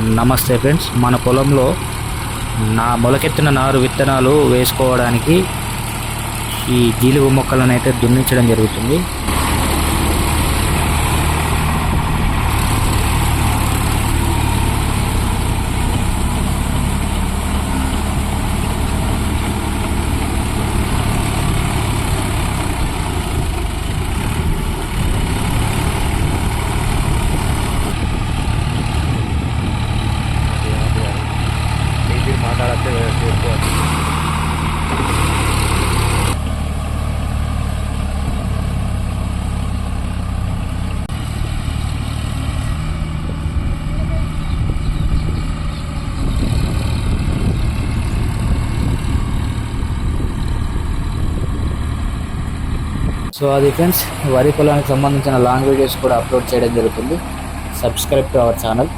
నమస్తే ఫ్రెండ్స్. మన పొలంలో నా మొలకెత్తిన నారు విత్తనాలు వేసుకోవడానికి ఈ జీలుగు మొక్కలను అయితే దున్నించడం జరుగుతుంది. సో అది ఫ్రెండ్స్ వరి పొలానికి సంబంధించిన లాంగ్ వీడియోస్ కూడా అప్లోడ్ చేయడం జరుగుతుంది. Subscribe to our channel